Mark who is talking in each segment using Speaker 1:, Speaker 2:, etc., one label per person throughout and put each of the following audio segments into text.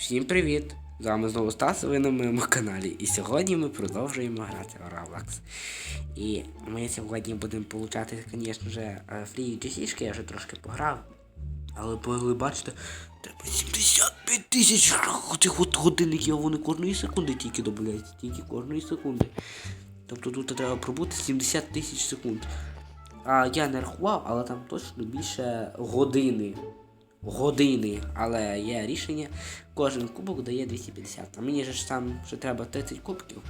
Speaker 1: Всім привіт! З вами знову Стас, ви на моєму каналі. І сьогодні ми продовжуємо грати в Roblox. І ми сьогодні будемо получати, звісно ж, фрі GC-шки, я вже трошки пограв. Але ви бачите, треба 75 тисяч цих от годинників, а вони кожної секунди тільки додають, тільки кожної секунди. Тобто тут треба пробути 70 тисяч секунд. А я не рахував, але там точно більше години. Години. Але є рішення, кожен кубок дає 250. А мені ж там ще треба 30 кубків.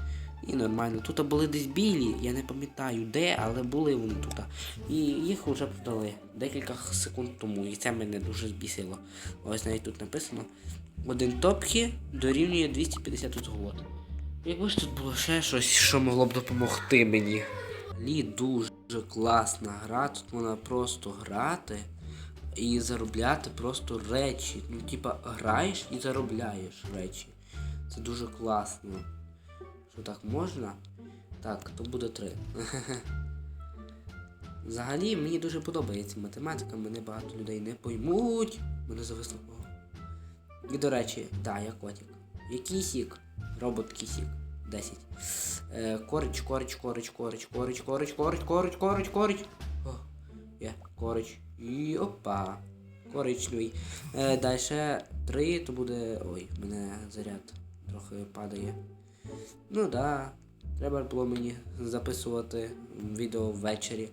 Speaker 1: І нормально. Тут були десь білі, я не пам'ятаю де, але були вони тут. І їх вже продали декілька секунд тому. І це мене дуже збісило. Ось навіть тут написано. Один топки дорівнює 250 зголод. Якби ж тут було ще щось, що могло б допомогти мені. Лі дуже класна гра, тут можна просто грати і заробляти просто речі. Ну, типа, граєш і заробляєш речі. Це дуже класно. Що так можна? Так, то буде три. Взагалі мені дуже подобається математика, мене багато людей не поймуть. Мене зависло. І до речі, да, я котик. Який сік? Робот кісік. 10. Е, корич, корич, корич, корич, корич, корич, корич, корич, корич, корич. О, є, корич. І опа. Коричневий. Е, далі 3, то буде. Ой, в мене заряд трохи падає. Ну да. Треба було мені записувати відео ввечері.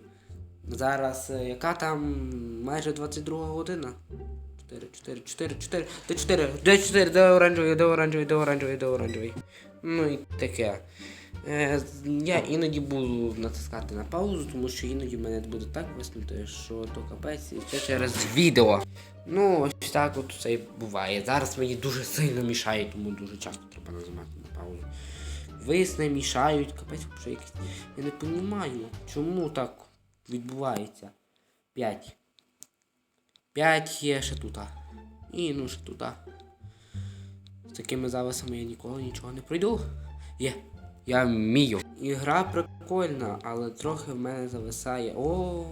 Speaker 1: Зараз е, яка там майже 22 година? 4, 4, 4, 4, де 4, де 4, де оранжевий, де оранжевий, де оранжевий, де оранжевий. Ну і таке. Е, я іноді буду натискати на паузу, тому що іноді мене буде так виснути, що то капець, і це через відео. Ну, ось так от це і буває. Зараз мені дуже сильно мішає, тому дуже часто треба нажимати на паузу. Висне мішають, капець вже якийсь. Я не розумію, чому так відбувається. 5. 5 є ще тут. І ну ще тут. З такими зависами я ніколи нічого не пройду. Є. Я вмію. Ігра прикольна, але трохи в мене зависає. О,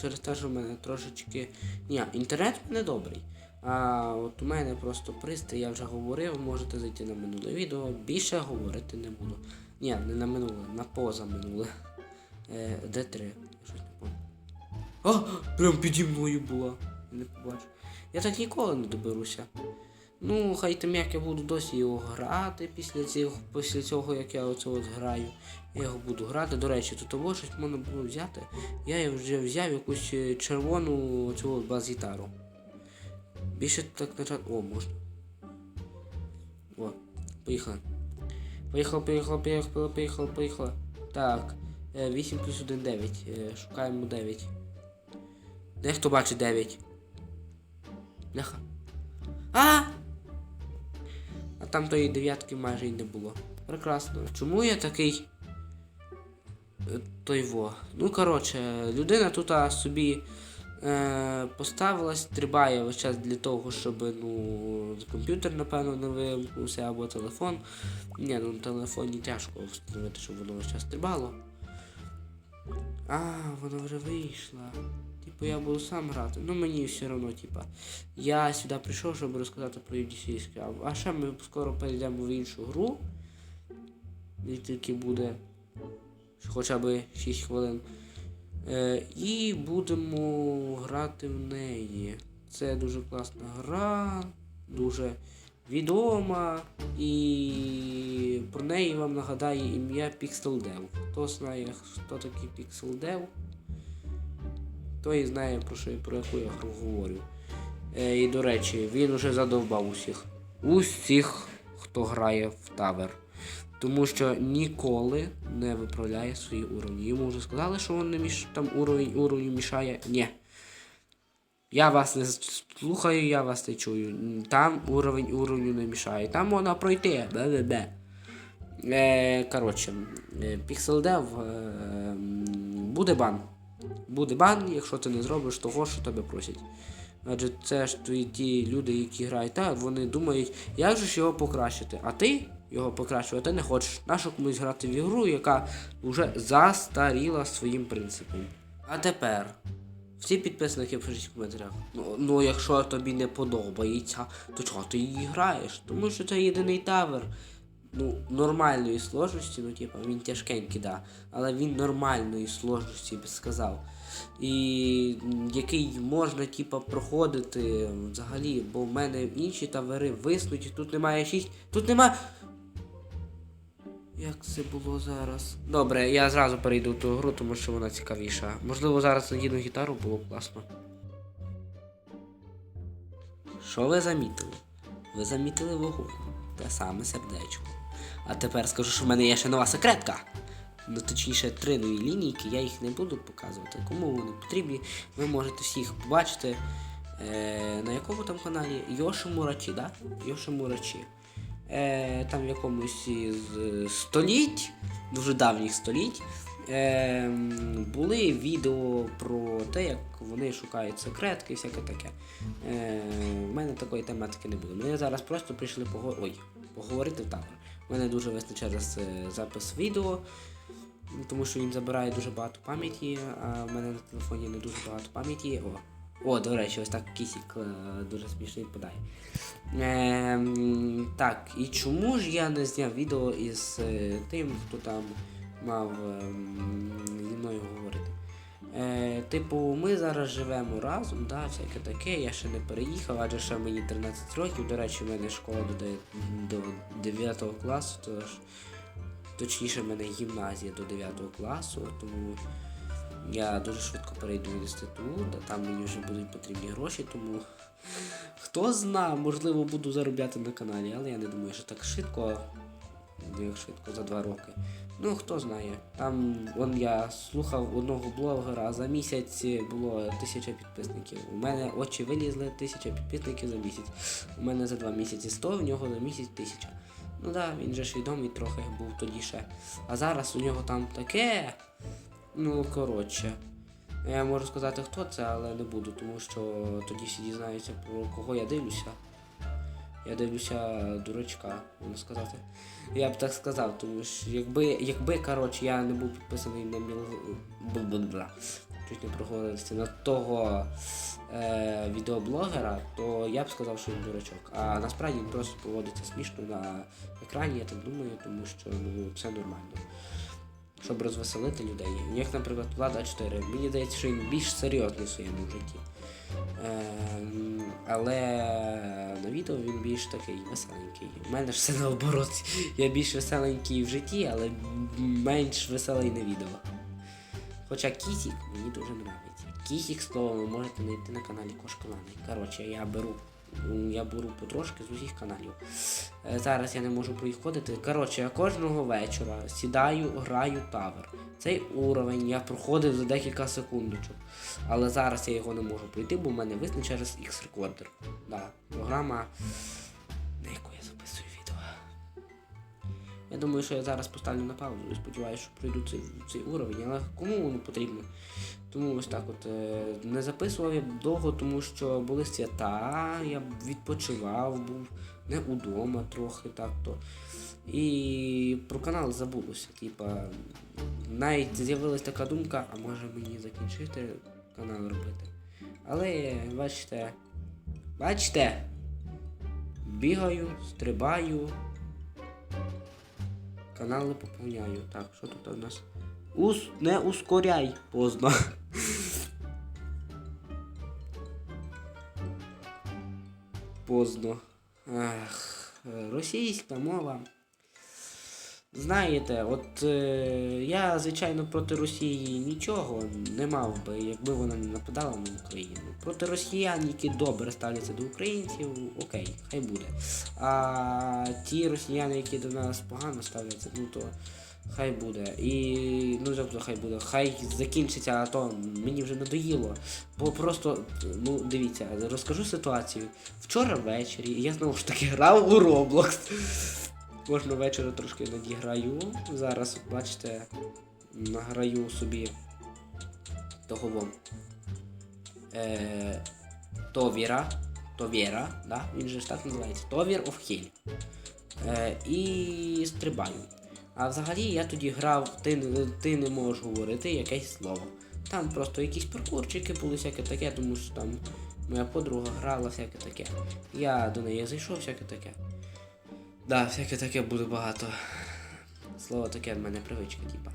Speaker 1: через те, що в мене трошечки. Ні, інтернет в мене добрий. А от у мене просто пристрій, я вже говорив, можете зайти на минуле відео. Більше говорити не буду. Ні, не на минуле, на поза минуле. Е, де три? Щось не пам'ятаю. А, прям піді мною була. Не побачив. Я так ніколи не доберуся. Ну, хай там як я буду досі його грати після цього, після цього, як я оце от граю. Я його буду грати. До речі, тут того щось можна було взяти. Я вже взяв якусь е, червону цю от бас-гітару. Більше так нажати. О, можна. О, поїхали. Поїхали, поїхали, поїхали, поїхали, поїхали. Так. е, 8 плюс 1 9. Е, Шукаємо 9. Де хто бачить 9? Бляха. А! Там тої дев'ятки майже й не було. Прекрасно. Чому я такий. е, Той во. Ну, коротше, людина тут собі е, поставилась, стрибає весь час для того, щоб ну, комп'ютер, напевно, не вимкнувся або телефон. Ні, ну на телефоні тяжко встановити, щоб воно весь час стрибало. А, вона вже вийшла. Типу я буду сам грати. Ну мені все одно, типа. Я сюди прийшов, щоб розказати про UDC. А- ще ми скоро перейдемо в іншу гру. І тільки буде хоча б 6 хвилин. Е, і будемо грати в неї. Це дуже класна гра, дуже відома. І про неї вам нагадає ім'я PixelDev. Хто знає, хто такий PixelDev, той знає про що про яку я говорю. Е, і до речі, він уже задовбав усіх. Усіх, хто грає в тавер. Тому що ніколи не виправляє свої уровні. Йому вже сказали, що він не міш... там уровень уровню мішає. Ні. Я вас не слухаю, я вас не чую. Там уровень уровню не мішає. Там можна пройти. Бе-бе-бе. Е, коротше, е, PixelDev е, буде бан. Буде бан, якщо ти не зробиш того, що тебе просять. Адже це ж ті, ті люди, які грають так, вони думають, як же ж його покращити. А ти його покращувати не хочеш. Нащо комусь грати в ігру, яка вже застаріла своїм принципом. А тепер Всі підписники пишіть в коментарях. Ну, ну якщо тобі не подобається, то чого ти її граєш? Тому що це єдиний тавер. Ну, нормальної сложності, ну типа він тяжкенький, да. Але він нормальної сложності, я би сказав. І який можна, типа, проходити взагалі, бо в мене інші тавери виснуті, тут немає 6. Тут немає. Як це було зараз? Добре, я зразу перейду в ту гру, тому що вона цікавіша. Можливо, зараз надіну гітару було б класно. Що ви замітили? Ви замітили вогонь. Те саме сердечко. А тепер скажу, що в мене є ще нова секретка. Ну, точніше, три нові лінійки, я їх не буду показувати. Кому вони потрібні, ви можете всіх побачити. Е, на якому там каналі? Йоши Мурачі, да? Йоши Мурачі. Е, там в якомусь із е, століть, дуже давніх століть, е, були відео про те, як вони шукають секретки і всяке таке. Е, в мене такої тематики не було. Ми зараз просто прийшли пого... Ой, поговорити табор. У мене дуже висне через е, запис відео, тому що він забирає дуже багато пам'яті, а в мене на телефоні не дуже багато пам'яті. О, о, до речі, ось так кісік е, дуже смішно відпадає. Ем, так, і чому ж я не зняв відео із е, тим, хто там мав ем, зі мною говорити? Е, типу, ми зараз живемо разом, да, всяке таке, я ще не переїхав, адже ще мені 13 років. До речі, в мене школа до, до 9 класу, тож точніше в мене гімназія до 9 класу, тому я дуже швидко перейду в інститут, а там мені вже будуть потрібні гроші, тому хто зна, можливо, буду заробляти на каналі, але я не думаю, що так швидко, як швидко за два роки. Ну, хто знає. Там вон я слухав одного блогера, за місяць було тисяча підписників. У мене очі вилізли, тисяча підписників за місяць. У мене за два місяці 100, в нього за місяць тисяча. Ну так, да, він же ж відомий трохи був тоді ще. А зараз у нього там таке. Ну, коротше. Я можу сказати, хто це, але не буду, тому що тоді всі дізнаються про кого я дивлюся. Я дивлюся дурачка, можна сказати. Я б так сказав, тому що якби, якби коротше, я не був підписаний на мілбла чуть не проговорився на того е, відеоблогера, то я б сказав, що він дурачок. А насправді він просто поводиться смішно на екрані, я так думаю, тому що ну, це нормально. Щоб розвеселити людей. Як, наприклад, Влада 4. Мені здається, що він більш серйозний в своєму житті. Ем, але на відео він більш такий веселенький. У мене ж все наоборот. Я більш веселенький в житті, але менш веселий на відео. Хоча Кісік мені дуже подобається. Кісік слово ви можете знайти на каналі Кошколани. Коротше, я беру. Я беру потрошки з усіх каналів. Е, Зараз я не можу проїходити. Коротше, я кожного вечора сідаю, граю тавер. Цей уровень я проходив за декілька секундочок. Але зараз я його не можу пройти, бо в мене висне через X-рекордер. Да, програма, на яку я записую відео. Я думаю, що я зараз поставлю на паузу і сподіваюся, що пройду цей, цей уровень, але кому воно потрібно? Тому ось так от е, не записував я довго, тому що були свята, я відпочивав, був не удома трохи так-то. І про канал забулося. Типа, навіть з'явилась така думка, а може мені закінчити канал робити. Але бачите, бачите, бігаю, стрибаю, канали поповняю. Так, що тут у нас? Ус... Не ускоряй поздно. Поздно. Ах, російська мова. Знаєте, от е, я, звичайно, проти Росії нічого не мав би, якби вона не нападала на Україну. Проти росіян, які добре ставляться до українців, окей, хай буде. А ті росіяни, які до нас погано ставляться, ну то хай буде. І ну тобто хай буде, хай закінчиться, а то мені вже надоїло. Бо просто, ну дивіться, розкажу ситуацію. Вчора ввечері я знову ж таки грав у Roblox. Кожного вечора трошки надіграю. Зараз, бачите, награю собі того вон. Е, Товіра. Товіра, да? він же ж так називається. Товір of Hill. Е, і стрибаю. А взагалі я тоді грав, ти, ти не можеш говорити якесь слово. Там просто якісь паркурчики були, всяке таке, тому що там моя подруга грала, всяке таке. Я до неї зайшов, всяке таке. Да, всяке таке буде багато. Слово таке в мене привичка, типа.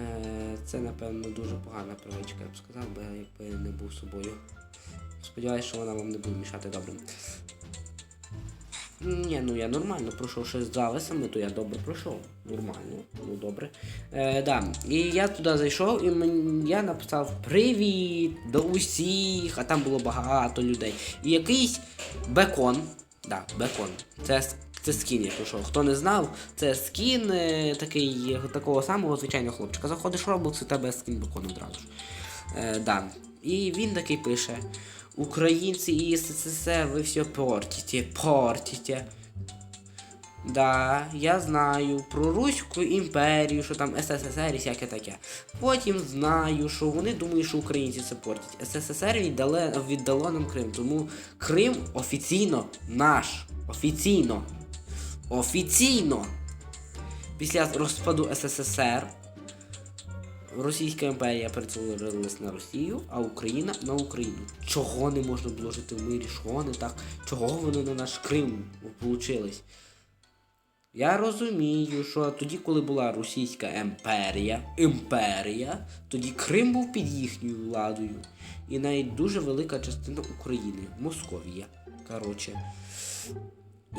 Speaker 1: Е, це, напевно, дуже погана привичка, я б сказав, бо я якби не був собою. Сподіваюсь, що вона вам не буде мішати добре. Ні, ну я нормально пройшов ще з зависами, то я добре пройшов. Нормально, ну добре. Е, да. І я туди зайшов і мен- я написав Привіт до усіх, а там було багато людей. І якийсь бекон. Да, бекон. Це, це скін, якщо що. Хто не знав, це скін е, такий, такого самого звичайного хлопчика. Заходиш в Roblox і тебе скін бекон одразу ж. Е, да. І він такий пише: Українці і СССР, ви все портите, портите. Да, я знаю про Руську імперію, що там СССР і всяке таке. Потім знаю, що вони думають, що українці це портять. СССР віддали, віддало нам Крим, тому Крим офіційно наш. Офіційно. Офіційно. Після розпаду СССР Російська імперія перетворилась на Росію, а Україна на Україну. Чого не можна було жити в мирі? Що не так? Чого вони на наш Крим получились? Я розумію, що тоді, коли була Російська імперія, імперія, тоді Крим був під їхньою владою. І навіть дуже велика частина України, Московія. Коротше.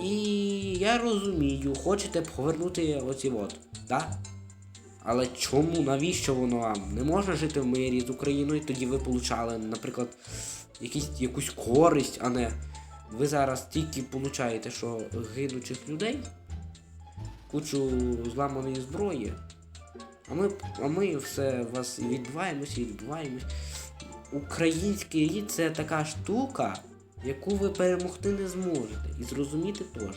Speaker 1: І я розумію, хочете повернути оці от, да? Але чому, навіщо воно вам? Не можна жити в мирі з Україною, тоді ви получали, наприклад, якісь, якусь користь, а не ви зараз тільки получаєте, що гинучих людей, кучу зламаної зброї. А ми, а ми все вас і відбуваємось і відбуваємось. Український рід це така штука, яку ви перемогти не зможете. І зрозуміти теж.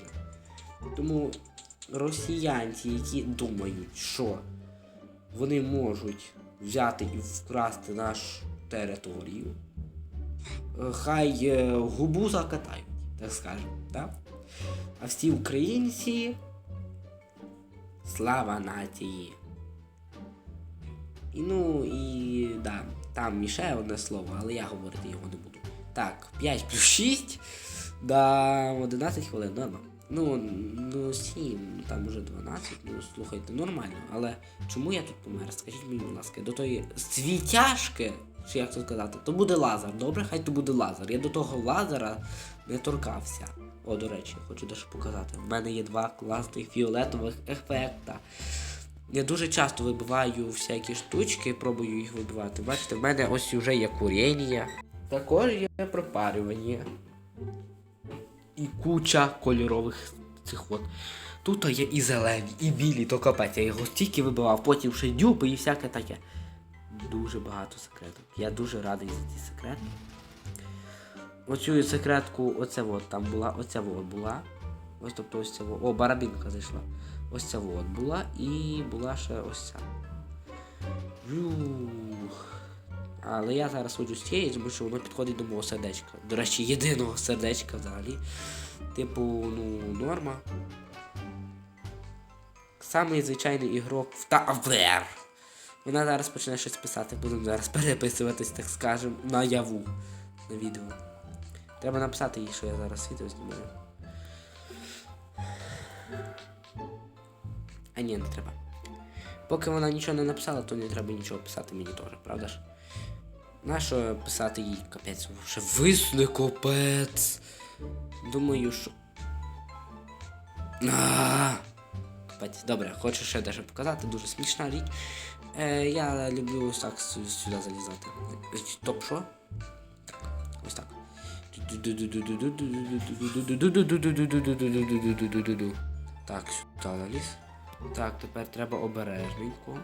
Speaker 1: Тому росіянці, які думають, що вони можуть взяти і вкрасти нашу територію, е, хай е, губу закатають, так скажемо. Так? А всі українці слава нації. І ну і да, там іще одне слово, але я говорити його не буду. Так, 5 плюс 6 да 11 хвилин, норма. Ну, ну 7, там уже 12, ну слухайте, нормально. Але чому я тут помер? Скажіть мені, будь ласка, до тої світяшки, чи як це сказати, то буде лазер, добре? Хай то буде лазер. Я до того лазера не торкався. О, до речі, хочу дещо показати. В мене є два класних фіолетових ефекта. Я дуже часто вибиваю всякі штучки, пробую їх вибивати. Бачите, в мене ось вже є куріння. Також є пропарювання. І куча кольорових цих от. Тут є і зелені, і білі, то капець. Я його стільки вибивав, потім ще дюби і всяке таке. Дуже багато секреток. Я дуже радий за ці секрети. Оцю секретку, оце от там була, оця от була. Ось тобто ось ця. О, барабінка зайшла. Ось ця от була і була ще ось ця. Юх. Але я зараз ходжу з цієї, тому що воно підходить до мого сердечка. До речі, єдиного сердечка взагалі. Типу, ну, норма. Самий звичайний ігрок в Тавер. Вона зараз почне щось писати, будемо зараз переписуватись, так скажем, наяву на відео. Треба написати їй, що я зараз відео знімаю. А ні, не треба. Поки вона нічого не написала, то не треба нічого писати мені теж, правда ж? Нащо писати їй капець? Ще висне капець. Думаю, що. А! Капець, добре, хочу ще дещо показати, дуже смішна річ. Е, я люблю ось так сюди залізати. Топ що? Ось так. Так, сюди заліз. Так, тепер треба обережненько.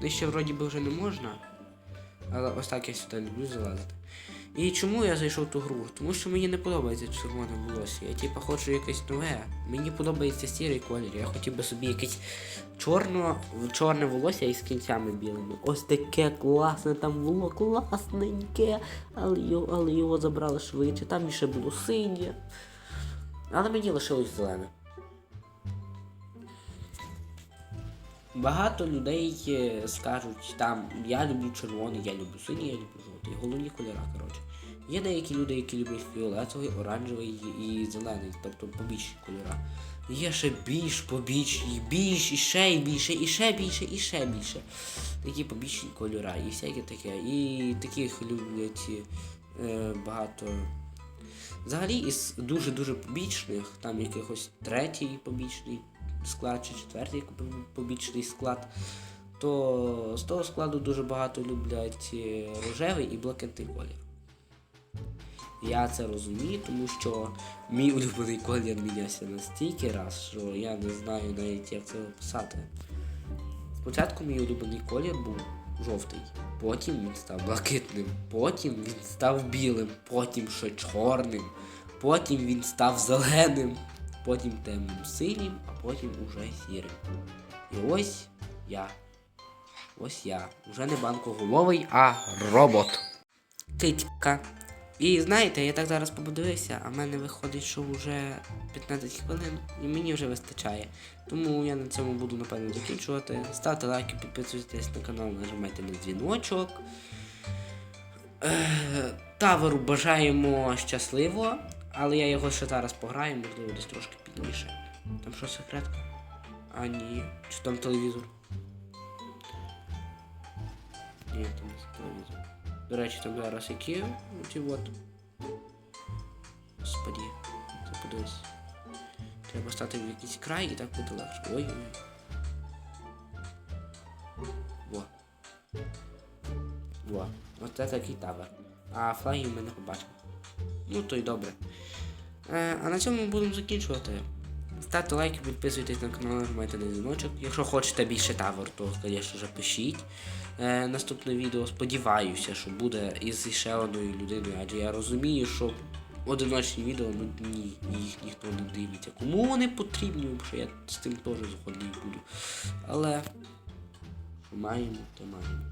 Speaker 1: Нижче вроді би вже не можна. Але ось так я сюди люблю залазити. І чому я зайшов в ту гру? Тому що мені не подобається червоне волосся. Я типа хочу якесь нове. Мені подобається сірий колір. Я хотів би собі якесь чорно, чорне волосся із кінцями білими. Ось таке класне там було, класненьке. Але його, але його забрали швидше. Там ще було синє. Але мені лишилось зелене. Багато людей е, скажуть там я люблю червоний, я люблю синій, я люблю жовтий. Головні кольора, коротше. Є деякі люди, які люблять фіолетовий, оранжевий і зелений, тобто побічні кольора. Є ще більш побічні, більш, і ще і більше, і ще більше, і ще більше. Такі побічні кольора, і всяке таке. І таких люблять е, багато. Взагалі із дуже-дуже побічних, там якихось третій побічний склад чи четвертий побічний склад, то з того складу дуже багато люблять е, рожевий і блакитний колір. Я це розумію, тому що мій улюблений колір мінявся настільки раз, що я не знаю навіть як це описати. Спочатку мій улюблений колір був жовтий, потім він став блакитним, потім він став білим, потім ще чорним, потім він став зеленим, потім темним синім, а потім уже сірим. І ось я. Ось я. Уже не банкоголовий, а робот. Китька. І знаєте, я так зараз подивився, а в мене виходить, що вже 15 хвилин, і мені вже вистачає. Тому я на цьому буду напевно закінчувати. Ставте лайки, підписуйтесь на канал, нажимайте на дзвіночок. Е, Таверу бажаємо щасливо, але я його ще зараз пограю, можливо, десь трошки пізніше. Там що секретка? А ні. Чи там телевізор? Ні, там телевізор. До речі, там зараз які ці от. Господі, це подивись. Треба стати в якийсь край і так буде легше. Ой. Во. Во. Оце такий табор. А флагів ми не побачимо. Ну то й добре. Е, а на цьому ми будемо закінчувати. Ставте лайки, підписуйтесь на канал, нажимайте на дзвіночок. Якщо хочете більше тавер, то, звісно ж, пишіть. Е, наступне відео сподіваюся, що буде із ще одною людиною, адже я розумію, що одиночні відео ну, ні, їх ніхто не дивиться. Кому вони потрібні, що я з тим теж згодний буду. Але що маємо, то маємо.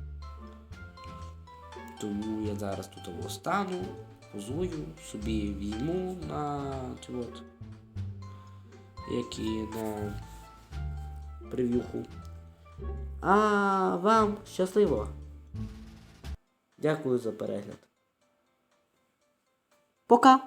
Speaker 1: Тому я зараз тут остану, позую, собі візьму на от як і на прев'юху. А вам щасливо! Дякую за перегляд. Пока!